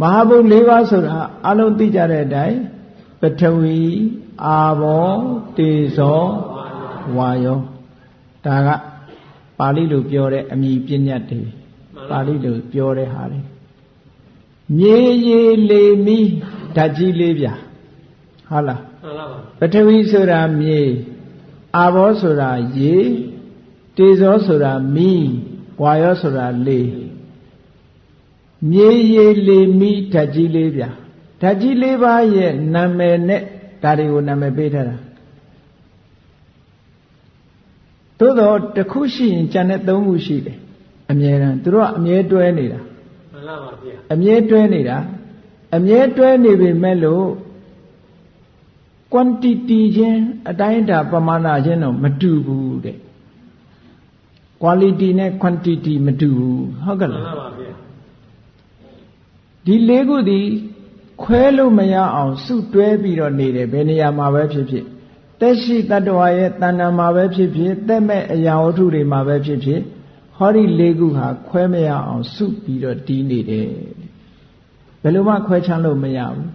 မဟာဘုတ်၄ပါးဆိုတာအလုံးသိကြတဲ့အတိုင်းပထဝီအာဘောတေဇောဝါယောဒါကပါဠိလိုပြောတဲ့အမည်ပြည့်ညတ်တွေပါဠိလိုပြောတဲ့ဟာတွေမြေရေလေမီဓာတ်ကြီးလေးဗျာဟုတ်လားမှန်လားပါပထဝီဆိုတာမြေအာဘောဆိုတာရေတေဇောဆိုတာမီးဝါယောဆိုတာလေ မြေရေလေမီးဓာတ်ကြီးလေးဗျာဓာတ်ကြီးလေးပါးရဲ့နာမည်နဲ့ဒါတွေကိုနာမည်ပေးထားတာသို့တော့တစ်ခုရှိရင်ကြံတဲ့သုံးခုရှိတယ်အမြဲတမ်းသူတို့ကအမြဲတွဲနေတာမှန်လားပါဗျာအမြဲတွဲနေတာအမြဲတွဲနေပေမဲ့လို့ quantity ချင်းအတိုင်းအတာပမာဏချင်းတော့မတူဘူးတဲ့ quality နဲ့ quantity မတူဘူးဟုတ်ကဲ့မှန်လားလားပါဗျာ ဒီလေးခုဒီခွဲလို့မရအောင်စုတွဲပြီးတော့နေတယ်ဘယ်နေရာမှာပဲဖြစ်ဖြစ်တက်ရှိတတ္တဝါရဲ့တဏ္ဍာမှာပဲဖြစ်ဖြစ်တက်မဲ့အရာဝတ္ထုတွေမှာပဲဖြစ်ဖြစ်ဟောဒီလေးခုဟာခွဲမရအောင်စုပြီးတော့တီးနေတယ်ဘယ်လိုမှခွဲချမ်းလို့မရဘူး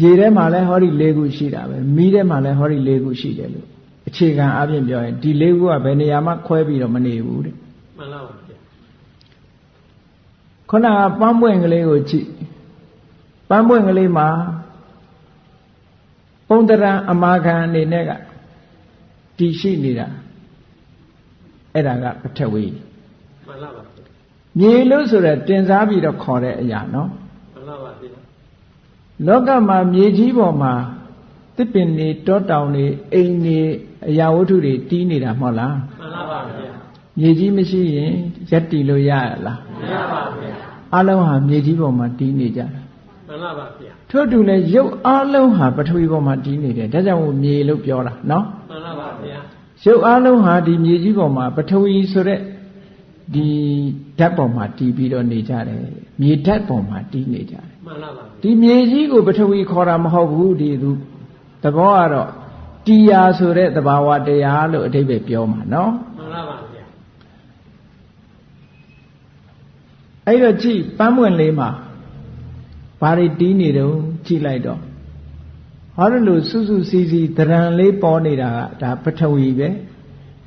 ရေထဲမှာလည်းဟောဒီလေးခုရှိတာပဲမီးထဲမှာလည်းဟောဒီလေးခုရှိတယ်လို့အခြေခံအပြင်ပြောရင်ဒီလေးခုကဘယ်နေရာမှခွဲပြီးတော့မနေဘူးတဲ့မှန်လားပါဗျာ ခုနကပန်းပွင့်ကလေးကိုကြည့်ပန်းပွင့်ကလေးမှာပုံတရံအမာခံအနေနဲ့ကတည်ရှိနေတာအဲ့ဒါကပထဝီမှန်လားပါဗျာမြေလို့ဆိုတော့တင်စားပြီးတော့ခေါ်တဲ့အရာနော်မှန်လားပါဗျာလောကမှာမြေကြီးပေါ်မှာတစ်ပင်တွေတောတောင်တွေအိမ်တွေအရာဝတ္ထုတွေတီးနေတာမဟုတ်လားမှန်လားပါဗျာ မြေကြီးမရှိရင်ရက်တည်လို့ရရလားမရပါဗျာအလုံးဟာမြေကြီးပေါ်မှာတီးနေကြတာမှန်လားပါဗျာထို့တူလည်းရုပ်အလုံးဟာပထဝီပေါ်မှာတည်နေတယ်ဒါကြောင့်မို့မြေလို့ပြောတာနော်မှန်လားပါဗျာရုပ်အလုံးဟာဒီမြေကြီးပေါ်မှာပထဝီဆိုတဲ့ဒီဓာတ်ပေါ်မှာတည်ပြီးတော့နေကြတယ်မြေဓာတ်ပေါ်မှာတည်နေကြတယ်မှန်လားပါဗျာဒီမြေကြီးကိုပထဝီခေါ်တာမဟုတ်ဘူးဒီသူသဘောကတော့တရားဆိုတဲ့သဘာဝတရားလို့အဓိပ္ပာယ်ပြောမှာနော် မှန်လားပါဗျာ အဲ့တော့ကြည့်ပန်းပွင့်လေးမှာဘာတွေတီးနေတုံးကြည့်လိုက်တော့ဟောဒီလိုစုစုစည်းစည်းတရံလေးပေါ်နေတာကဒါပထဝီပဲ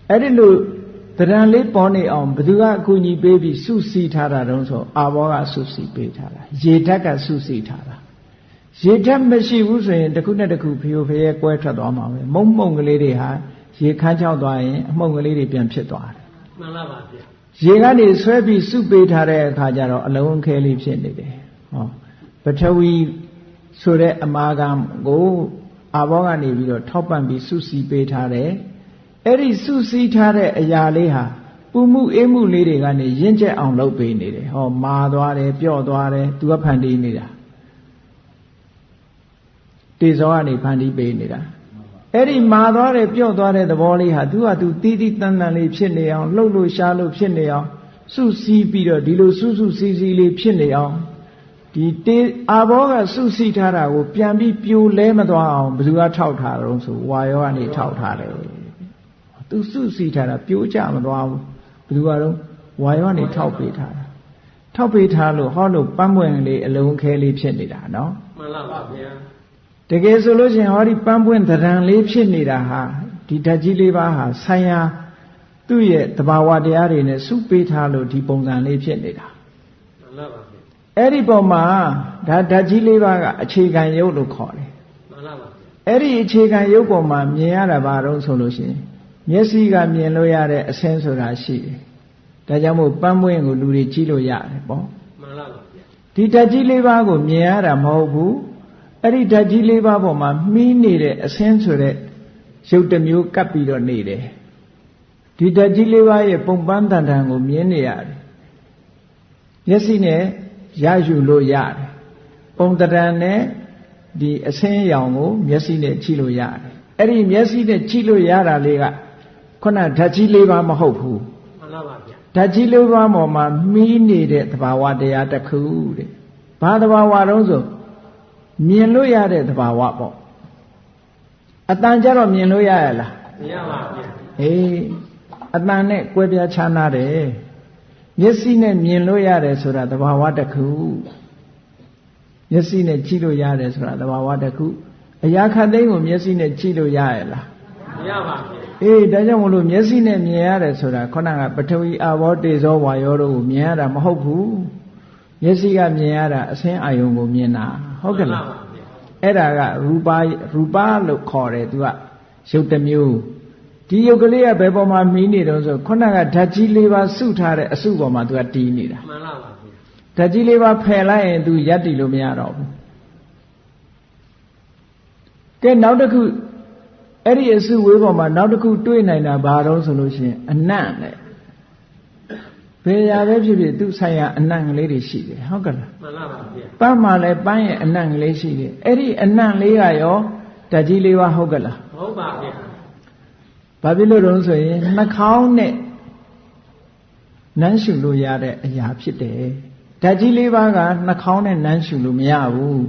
အဲ့ဒီလိုတရံလေးပေါ်နေအောင်ဘယ်သူကအကူအညီပေးပြီးစုစည်းထားတာတုံးဆိုအာဘောကစုစည်းပေးထားတာရေဓာတ်ကစုစည်းထားတာရေဓာတ်မရှိဘူးဆိုရင်တစ်ခုနဲ့တစ်ခုဖျို့ဖျဲကွဲထွက်သွားမှာပဲမုံမုံကလေးတွေဟာရေခမ်းချောက်သွားရင်အမှုန်ကလေးတွေပြန်ဖြစ်သွားတယ်မှန်လားပါဗျာ ရေကနေဆွဲပြီးစုပေးထားတဲ့အခါကျတော့အလုံးခဲလေးဖြစ်နေတယ်ဟောပထဝီဆိုတဲ့အမာကံကိုအာဘောကနေပြီးတော့ထောက်ပံ့ပြီးစုစည်းပေးထားတယ်အဲ့ဒီစုစည်းထားတဲ့အရာလေးဟာပူမှုအေးမှုလေးတွေကနေရင့်ကျက်အောင်လုပ်ပေးနေတယ်ဟောမာသွားတယ်ပျော့သွားတယ်သူကဖန်တီးနေတာတေဇောကနေဖန်တီးပေးနေတာ အဲ့ဒီမာသွားတယ်ပျော့သွားတဲ့သဘောလေးဟာသူကသူတီးတီးတန်တန်လေးဖြစ်နေအောင်လှုပ်လို့ရှားလို့ဖြစ်နေအောင်စုစည်းပြီးတော့ဒီလိုစုစုစည်းစည်းလေးဖြစ်နေအောင်ဒီတေအာဘောကစုစည်းထားတာကိုပြန်ပြီးပြိုလဲမသွားအောင်ဘယ်သူကထောက်ထားတော့ဆိုဝါယောကနေထောက်ထားတယ်သူစုစည်းထားတာပြိုးကြမသွားဘူးဘယ်သူကတော့ဝါယောကနေထောက်ပေးထားတာထောက်ပေးထားလို့ဟောလို့ပန်းပွင့်လေးအလုံးခဲလေးဖြစ်နေတာနော်မှန်လားပါဗျာ တကယ်ဆိုလို့ရှိရင်ဟောဒီပန်းပွင့်သဏ္ဍာန်လေးဖြစ်နေတာဟာဒီဓာတ်ကြီးလေးပါးဟာဆိုင်ရာသူ့ရဲ့တဘာဝတရားတွေနဲ့စုပေးထားလို့ဒီပုံစံလေးဖြစ်နေတာမှန်လားပါဗျာအဲ့ဒီပုံမှာဒါဓာတ်ကြီးလေးပါးကအခြေခံရုပ်လို့ခေါ်တယ်မှန်လားပါဗျာအဲ့ဒီအခြေခံရုပ်ပုံမှာမြင်ရတာဘာတော့ဆိုလို့ရှိရင်မျက်စိကမြင်လို့ရတဲ့အဆင်းဆိုတာရှိတယ်ဒါကြောင့်မို့ပန်းပွင့်ကိုလူတွေကြည့်လို့ရတယ်ပေါ့မှန်လားပါဗျာဒီဓာတ်ကြီးလေးပါးကိုမြင်ရတာမဟုတ်ဘူး အဲ့ဒီဓာတ်ကြီးလေးပါးပေါ်မှာမှီးနေတဲ့အဆင်းဆိုတဲ့ရုပ်တစ်မျိုးကပ်ပြီးတော့နေတယ်ဒီဓာတ်ကြီးလေးပါးရဲ့ပုံပန်းတန်တန်ကိုမြင်နေရတယ်မျက်စိနဲ့ရယူလို့ရတယ်ပုံတရံနဲ့ဒီအဆင်းရောင်ကို မျက်စိနဲ့ကြည့်လို့ရတယ်အဲ့ဒီမျက်စိနဲ့ကြည့်လို့ရတာလေးကခုနဓာတ်ကြီးလေးပါးမဟုတ်ဘူးမှန်လားပါဗျာဓာတ်ကြီးလေးပါးပေါ်မှာမီးနေတဲ့သဘာဝတရားတစ်ခုတဲ့ဘာသဘာဝတုံးဆို မြင်လို့ရတဲ့သဘာဝပေါ့အတန်ကြတော့မြင်လို့ရရလားမရပါဗျာအေးအတန်နဲ့ကွဲပြားခြားနာတယ်မျက်စိနဲ့မြင်လို့ရတယ်ဆိုတာသဘာဝတစ်ခုမျက်စိနဲ့ကြည့်လို့ရတယ်ဆိုတာသဘာဝတစ်ခုအရာခတ်သိမ်းကိုမျက်စိနဲ့ကြည့်လို့ရရဲ့လားမရပါဗျာအေးဒါကြောင့်မလို့မျက်စိနဲ့မြင်ရတယ်ဆိုတာခုနကပထဝီအာဘောတေဇောဝါယောတို့ကိုမြင်ရတာမဟုတ်ဘူး မျက်စိကမြင်ရတာအစင်းအာယုံကိုမြင်တာဟုတ်ကဲ့လားမှန်ပါဗျာအဲ့ဒါကရူပရူပလို့ခေါ်တယ်သူကရုပ်တစ်မျိုးဒီရုပ်ကလေးကဘယ်ပေါ်မှာမီးနေတော့ဆိုခုနကဓာတ်ကြီးလေးပါစုထားတဲ့အစုပေါ်မှာသူကတီးနေတာမှန်လားပါဗျာဓာတ်ကြီးလေးပါဖယ်လိုက်ရင်သူရပ်တည်လို့မရတော့ဘူးကဲနောက်တစ်ခုအဲ့ဒီအစုဝေးပေါ်မှာနောက်တစ်ခုတွေ့နိုင်တာဘာတော့ဆိုလို့ရှိရင်အနံ့နဲ့ ဘယ်ရာပဲဖြစ်ဖြစ်သူဆိုင်ရာအနံ့ကလေးတွေရှိတယ်ဟုတ်ကဲ့လားမှန်လားပါဗျာပန်းမှာလည်းပန်းရဲ့အနံ့ကလေးရှိတယ်အဲ့ဒီအနံ့လေးကရောဓာတ်ကြီးလေးပါဟုတ်ကဲ့လားဟုတ်ပါဗျာဘာဖြစ်လို့တုံးဆိုရင်နှာခေါင်းနဲ့နမ်းရှူလို့ရတဲ့အရာဖြစ်တယ်ဓာတ်ကြီးလေးပါးကနှာခေါင်းနဲ့နမ်းရှူလို့မရဘူး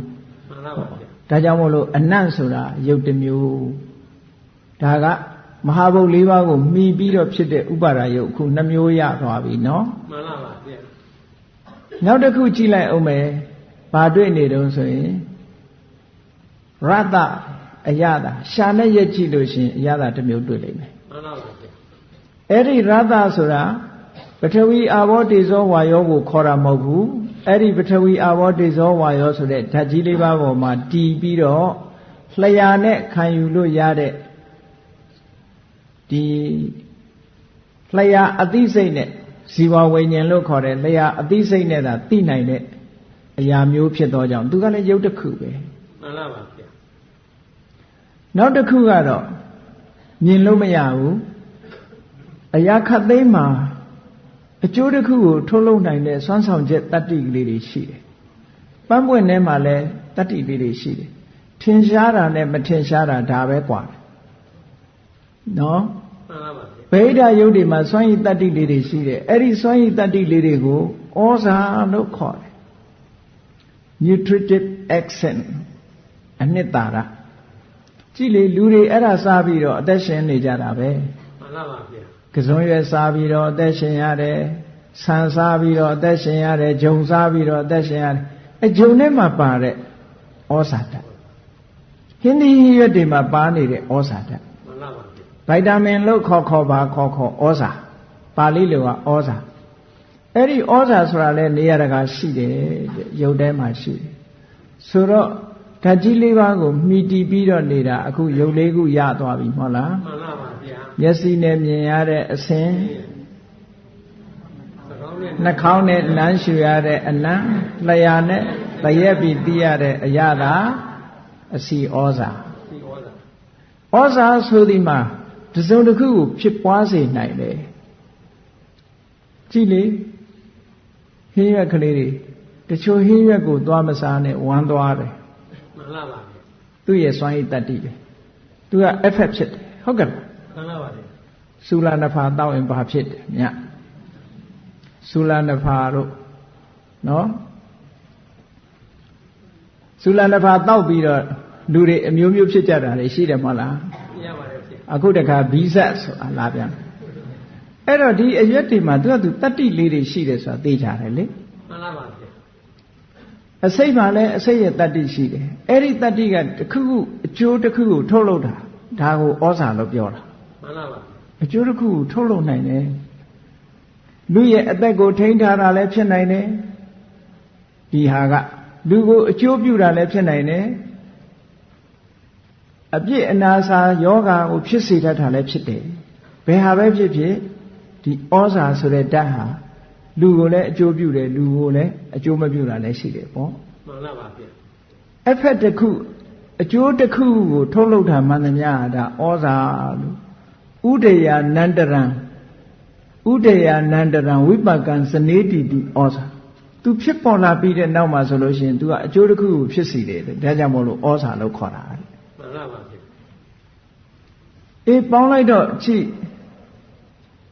မှန်လားပါဗျာဒါကြောင့်မို့လို့အနံ့ဆိုတာရုပ်တစ်မျိုးဒါက မဟာဘုတ်လေးပါးကိုမှီပြီးတော့ဖြစ်တဲ့ဥပါဒယုတ်အခုနှမျိုးရသွားပြီနော်မှန်လားပါဗျာနောက်တစ်ခုကြည့်လိုက်အောင်မယ်ဘာတွေ့နေတုံးဆိုရင်ရတအယတာရှာနဲ့ရက်ကြည့်လို့ရှိရင်အယတာတစ်မျိုးတွေ့လိမ့်မယ်မှန်လားပါဗျာအဲ့ဒီရတဆိုတာပထဝီအာဘောတေဇောဝါယောကိုခေါ်တာမဟုတ်ဘူးအဲ့ဒီပထဝီအာဘောတေဇောဝါယောဆိုတဲ့ဓာတ်ကြီးလေးပါးပေါ်မှာတည်ပြီးတော့လျှာနဲ့ခံယူလို့ရတဲ့ ဒီလျှာအသိစိတ်နဲ့ဇီဝဝိညာဉ်လို့ခေါ်တဲ့လျှာအသိစိတ်နဲ့သာသိနိုင်တဲ့အရာမျိုးဖြစ်သောကြောင့်သူကလည်းရုပ်တစ်ခုပဲ မှန်လားပါဗျာ နောက်တစ်ခုကတော့မြင်လို့မရဘူးအရာခတ်သိမ်းမှာအကျိုးတစ်ခုကိုထုတ်လုပ်နိုင်တဲ့စွမ်းဆောင်ချက်တတ္တိကလေးတွေရှိတယ်။ပန်းပွင့်ထဲမှာလည်းတတ္တိလေးတွေရှိတယ်။ထင်ရှားတာနဲ့မထင်ရှားတာဒါပဲกว่าတယ်။ နော်မှန်လားပါဗျာဗိဓာယုတ်တွေမှာစွမ်းရည်တတ္တိလေးတွေရှိတယ်။အဲ့ဒီစွမ်းရည်တတ္တိလေးတွေကိုဩဇာလို့ခေါ်တယ်။ nutritive accent အနှစ်သာရကြည့်လေလူတွေအဲ့ဒါစားပြီးတော့အသက်ရှင်နေကြတာပဲမှန်လားပါဗျာကစုံရွယ်စားပြီးတော့အသက်ရှင်ရတယ်ဆန်စားပြီးတော့အသက်ရှင်ရတယ်ဂျုံစားပြီးတော့အသက်ရှင်ရတယ်အဂျုံထဲမှာပါတဲ့ဩဇာဓာတ်ဟင်းသီးဟင်းရွက်တွေမှာပါနေတဲ့ဩဇာဓာတ်မှန်လားပါ ဗျာဗိုက်တာမင်လို့ခေါ်ခေါ်ပါခေါ်ခေါ်ဩဇာပါဠိလိုကဩဇာအဲ့ဒီဩဇာဆိုတာလဲနေရာတကာရှိတယ်တဲ့ရုပ်ထဲမှာရှိတယ်ဆိုတော့ဓာတ်ကြီးလေးပါးကိုမှီတီပြီးတော့နေတာအခုရုပ်လေးခုရသွားပြီမဟုတ်လားမှန်လားပါဗျာမျက်စိနဲ့မြင်ရတဲ့အစင်းသကောင်းနဲ့နှာခေါင်းနဲ့နမ်းရှူရတဲ့အနံ့လျှာနဲ့တရက်ပြီးသိရတဲ့အရာသာအစီဩဇာဒီဩဇာဩဇာဆိုဒီမှာ တစ်စုံတစ်ခုကိုဖြစ်ပွားစေနိုင်တယ်ကြည့်လေဟင်းရွက်ကလေးတွေတချို့ဟင်းရွက်ကိုသွားမစားနဲ့ဝမ်းသွားတယ်မှန်လားပါဗျာသူ့ရဲ့စွမ်းရည်တတ္တိပဲသူက effect ဖြစ်တယ်ဟုတ်ကဲ့လားမှန်လားပါဗျာဆူလာနဖာတောက်ရင်ဘာဖြစ်တယ်မြတ်ဆူလာနဖာတို့နော်ဆူလာနဖာတောက်ပြီးတော့လူတွေအမျိုးမျိုးဖြစ်ကြတာလေရှိတယ်မဟုတ်လားရပါတယ်ဗျာ အခုတခါဘီဇက်ဆိုတာလာပြန်အဲ့တော့ဒီအရွက်တွေမှာသူကသူတတ္တိလေးတွေရှိတယ်ဆိုတာသိကြတယ်လေမှန်လားပါဗျာအစိတ်မှာလည်းအစိတ်ရဲ့တတ္တိရှိတယ်အဲ့ဒီတတ္တိကတစ်ခုခုအကျိုးတစ်ခုခုထုတ်လုပ်တာဒါကိုဩဇာလို့ပြောတာမှန်လားပါအကျိုးတစ်ခုကိုထုတ်လုပ်နိုင်တယ်လူရဲ့အသက်ကိုထိန်းထားတာလည်းဖြစ်နိုင်တယ်ဒီဟာကလူကိုအကျိုးပြုတာလည်းဖြစ်နိုင်တယ် အပြစ်အနာစာယောဂါကိုဖြစ်စေတတ်တာလည်းဖြစ်တယ်ဘယ်ဟာပဲဖြစ်ဖြစ်ဒီဩဇာဆိုတဲ့ဓာတ်ဟာလူကိုလည်းအကျိုးပြုတယ်လူကိုလည်းအကျိုးမပြုတာလည်းရှိတယ်ပေါ့မှန်လားပါဗျာအဖက်တစ်ခုအကျိုးတစ်ခုကိုထုတ်လုပ်တာမှန်သမျှဟာဒါဩဇာလို့ဥဒယနန္တရံဥဒယနန္တရံဝိပကံစနေတိတိဩဇာသူဖြစ်ပေါ်လာပြီးတဲ့နောက်မှာဆိုလို့ရှိရင် तू ကအကျိုးတစ်ခုကိုဖြစ်စီတယ်တဲ့ဒါကြောင့်မို့လို့ဩဇာလို့ခေါ်တာတဲ့မှန်လားပါဗျာ အေးပေါင်းလိုက်တော့ကြည့်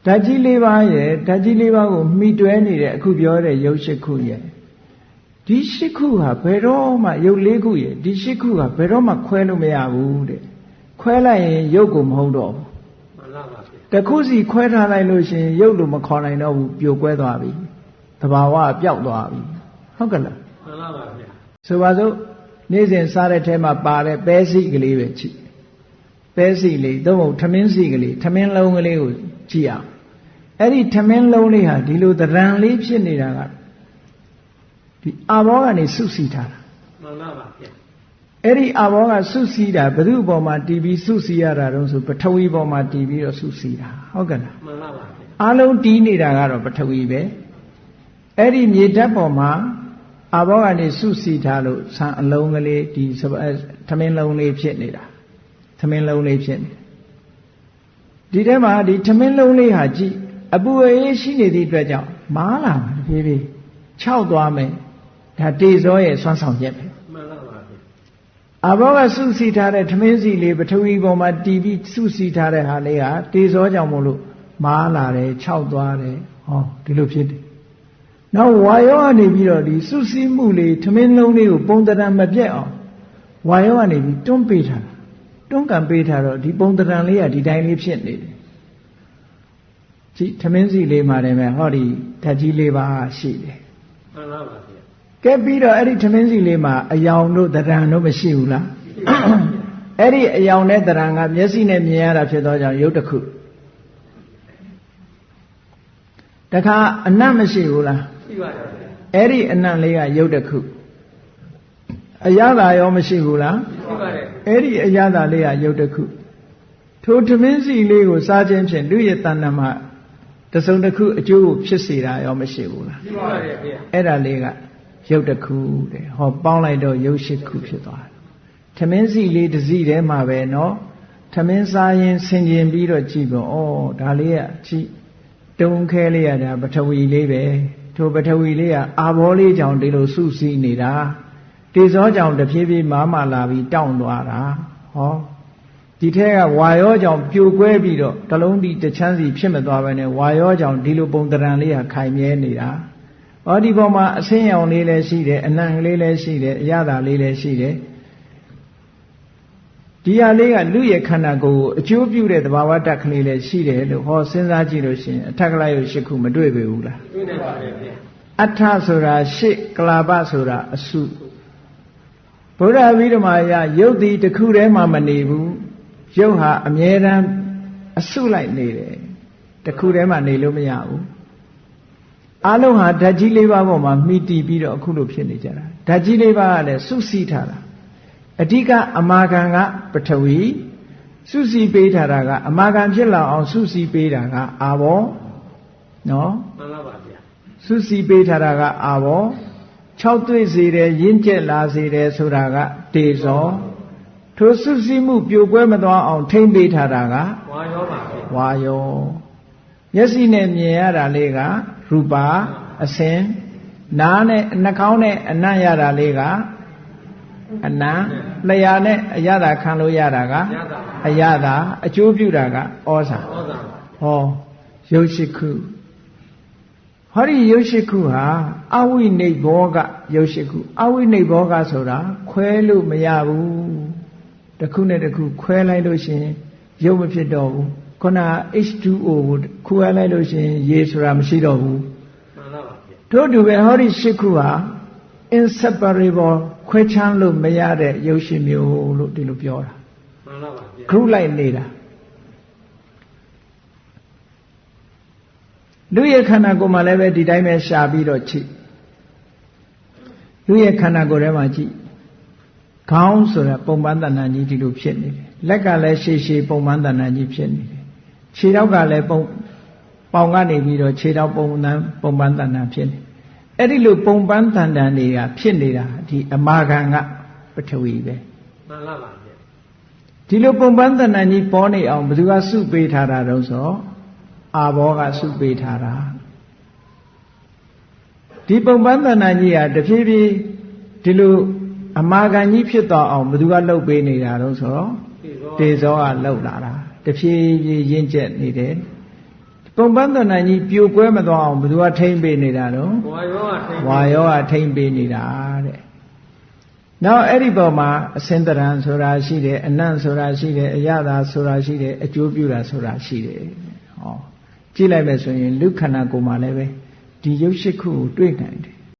ဓာတ်ကြီးလေးပါးရဲ့ဓာတ်ကြီးလေးပါးကိုမှီတွဲနေတဲ့အခုပြောတဲ့ရုပ်ရှိခုရဲ့ဒီရှိခုဟာဘယ်တော့မှရုပ်လေးခုရဲ့ဒီရှိခုဟာဘယ်တော့မှခွဲလို့မရဘူးတဲ့ခွဲလိုက်ရင်ရုပ်ကိုမဟုတ်တော့ဘူးမှန်လားပါဗျာတစ်ခုစီခွဲထားလိုက်လို့ရှိရင်ရုပ်လို့မခေါ်နိုင်တော့ဘူးပြိုကွဲသွားပြီဘာဝပျောက်သွားပြီဟုတ်ကဲ့လားမှန်လားပါဗျာဆိုပါစို့နေ့စဉ်စားတဲ့ထဲမှာပါတဲ့ပဲစီကလေးပဲကြည့် ပဲစီလေးသို့မဟုတ်ထမင်းစီကလေးထမင်းလုံးကလေးကိုကြည့်အောင်အဲ့ဒီထမင်းလုံးလေးဟာဒီလိုတရံလေးဖြစ်နေတာကဒီအာဘောကနေစုစီထားတာမှန်လားပါဗျာအဲ့ဒီအာဘောကစုစည်းတာဘု து ဘောမှာတီးပြီးစုစည်းရတာတော့ဆိုပထဝီဘောမှာတီးပြီးတော့စုစည်းတာဟုတ်ကဲ့လားမှန်လားပါဗျာအလုံးတီးနေတာကတော့ပထဝီပဲအဲ့ဒီမြေဓာတ်ပေါ်မှာအာဘောကနေစုစည်းထားလို့ဆံအလုံးကလေးဒီစပသမင်းလုံးလေးဖြစ်နေတာသ မင်းလုံးလေးဖြစ်နေဒီထဲမှာဒီသမင်းလုံးလေးဟာကြည့်အပူအေးရှိနေသည့်အတွက်ကြောင့်မားလာမှာတဖြည်းဖြည်းခြောက်သွားမယ်ဒါတေဇောရဲ့ဆွမ်းဆောင်ချက်ပဲမှန်လားပါဗျာအဘောကစုစည်းထားတဲ့ထမင်းစီလေးပထဝီပေါ်မှာတီးပြီးစုစည်းထားတဲ့ဟာလေးကတေဇောကြောင့်မို့လို့မားလာတယ်ခြောက်သွားတယ်ဟောဒီလိုဖြစ်တယ်နောက်ဝါယောကနေပြီးတော့ဒီစုစည်းမှုလေးထမင်းလုံးလေးကိုပုံတရံမပြတ်အောင်ဝါယောကနေပြီးတွန်းပေးထားတာ တွန်းကန်ပေးထားတော့ဒီပုံတရံလေးကဒီတိုင်းလေးဖြစ်နေတယ်ကြည့်ထမင်းစီလေးမှာတယ်မဲ့ဟောဒီဓာတ်ကြီးလေးပါရှိတယ်မှန်လားပါဗျာကဲပြီးတော့အဲ့ဒီထမင်းစီလေးမှာအယောင်တို့တရံတို့မရှိဘူးလားအဲ့ဒီအယောင်နဲ့တရံကမျက်စိနဲ့မြင်ရတာဖြစ်သောကြောင့်ရုပ်တစ်ခုတခါအနတ်မရှိဘူးလားရှိပါတယ်ဗျာအဲ့ဒီအနတ်လေးကရုပ်တစ်ခု အရသာရောမရှိဘူးလား ရှိပါတယ် အဲ့ဒီအရသာလေးကရုပ်တစ်ခုထိုထမင်းစီလေးကိုစားခြင်းဖြင့်လူရဲ့တဏ္ဍမှာတစုံတစ်ခုအကျိုးကိုဖြစ်စေတာရောမရှိဘူးလား ရှိပါတယ်ဗျာ အဲ့ဒါလေးကရုပ်တစ်ခုတဲ့ဟောပေါင်းလိုက်တော့ရုပ်ရှိခုဖြစ်သွားတယ်ထမင်းစီလေးတစ်စီထဲမှာပဲเนาะထမင်းစားရင်ဆင်ကျင်ပြီးတော့ကြည့်ပေါ့ဩဒါလေးကကြည့်တုံခဲလေးရတာပထဝီလေးပဲထိုပထဝီလေးကအာဘောလေးကြောင့်ဒီလိုစုစည်းနေတာ တေဇောကြောင့်တဖြည်းဖြည်းမားမာလာပြီးတောင့်သွားတာဟောဒီထက်ကဝါရောကြောင့်ပြိုကွဲပြီးတော့တလုံးဒီတစ်ချမ်းစီဖြစ်မသွားဘဲနဲ့ဝါရောကြောင့်ဒီလိုပုံတရံလေးဟာခိုင်မြဲနေတာဟောဒီပေါ်မှာအဆင်းရောင်လေးလည်းရှိတယ်အနံ့ကလေးလည်းရှိတယ်အရသာလေးလည်းရှိတယ်ဒီဟာလေးကလူရဲ့ခန္ဓာကိုယ်ကိုအကျိုးပြုတဲ့သဘာဝတတ်ကလေးလည်းရှိတယ်လို့ဟောစဉ်းစားကြည့်လို့ရှိရင်အထက်ကလရုပ်ရှိခုမတွေ့ပေဘူးလားတွေ့နေပါတယ်ဗျာအထဆိုတာရှစ်ကလာပဆိုတာအစု ဗုဒ္ဓဝိဓမာယရုပ်ဒီတစ်ခုတည်းမှမနေဘူးရုပ်ဟာအမြဲတမ်းအစုလိုက်နေတယ်တစ်ခုတည်းမှနေလို့မရဘူးအလုံးဟာဓာတ်ကြီးလေးပါးပေါ်မှာမိတီပြီးတော့အခုလိုဖြစ်နေကြတာဓာတ်ကြီးလေးပါးကလည်းစုစည်းထားတာအဓိကအမာခံကပထဝီစုစည်းပေးထားတာကအမာခံဖြစ်လာအောင် စုစည်းပေးတာကအာဘောနော်မှန်လားပါဗျာစုစည်းပေးထားတာကအာဘော 6တွေ့စေတယ်ရင့်ကျက်လာစေတယ်ဆိုတာကတေဇောထိုစုစည်းမှုပြိုကွဲမသွားအောင် ထိမ့်ပေးထားတာကဝါရောပါဗျာဝါယောမျက်စိနဲ့မြင်ရတာလေးကရူပါအစင်နားနဲ့နှာခေါင်းနဲ့အနံ့ရတာလေးကအနံ့လျှာနဲ့အရသာခံလို့ရတာကရတာအရသာအကျိုးပြုတာကဩဇာဩဇာဟောရုပ်ရှိခု ဟောဒီရုပ်ရှိခုဟာအဝိနိဗ္ဗောကရုပ်ရှိခုအဝိနိဗ္ဗောကဆိုတာခွဲလို့မရဘူးတစ်ခုနဲ့တစ်ခုခွဲလိုက်လို့ရှိရင်ရုပ်မဖြစ်တော့ဘူးခုန H2O ကိုခွဲလိုက်လို့ရှိရင်ရေဆိုတာမရှိတော့ဘူးမှန်လားပါဗျာတို့တူပဲဟောဒီရှိခုဟာ inseparable ခွဲခြားလို့မရတဲ့ရုပ်ရှိမျိုးလို့ဒီလိုပြောတာမှန်လားပါဗျာခရုလိုက်နေတာ လူရဲ့ခန္ဓာကိုယ်မှာလည်းပဲဒီတိုင်းပဲရှာပြီးတော့ချိလူရဲ့ခန္ဓာကိုယ်ထဲမှာကြည့်ခေါင်းဆိုတာပုံပန်းတဏ္ဍာကြီးဒီလိုဖြစ်နေတယ်လက်ကလည်းရှည်ရှည်ပုံပန်းတဏ္ဍာကြီးဖြစ်နေတယ်ခြေထောက်ကလည်းပုံပေါင်ကနေပြီးတော့ခြေထောက်ပုံပန်းပုံပန်းတဏ္ဍာဖြစ်နေအဲ့ဒီလိုပုံပန်းတဏ္ဍာတွေကဖြစ်နေတာဒီအမာခံကပထဝီပဲမှန်လားပါဗျာဒီလိုပုံပန်းတဏ္ဍာကြီးပေါ်နေအောင်ဘယ်သူကစုပေးထားတာတော့ဆို အာဘောကစုပေးထားတာဒီပုံပန်းတဏ္ဍာကြီးဟာတဖြည်းဖြည်းဒီလိုအမာခံကြီးဖြစ်သွားအောင်ဘယ်သူကလှုပ်ပေးနေတာတော့ဆိုတော့ဒီဇောတေဇောကလှုပ်လာတာတဖြည်းဖြည်းရင့်ကျက်နေတယ်ပုံပန်းတဏ္ဍာကြီးပြိုကွဲမသွားအောင်ဘယ်သူကထိမ့်ပေးနေတာတော့ဝါရောကထိန်ဝါယောကထိမ့်ပေးနေတာတဲ့နောက်အဲ့ဒီပေါ်မှာအစင်တရံဆိုတာရှိတယ်အနံ့ဆိုတာရှိတယ်အရသာဆိုတာရှိတယ်အကျိုးပြုတာဆိုတာရှိတယ်ဟော ကြည့်လိုက်မယ်ဆိုရင်လူခန္ဓာကိုယ်မှာလည်းပဲဒဒီရုပ်ရှိခုကိုတွေ့နိုင်တယ်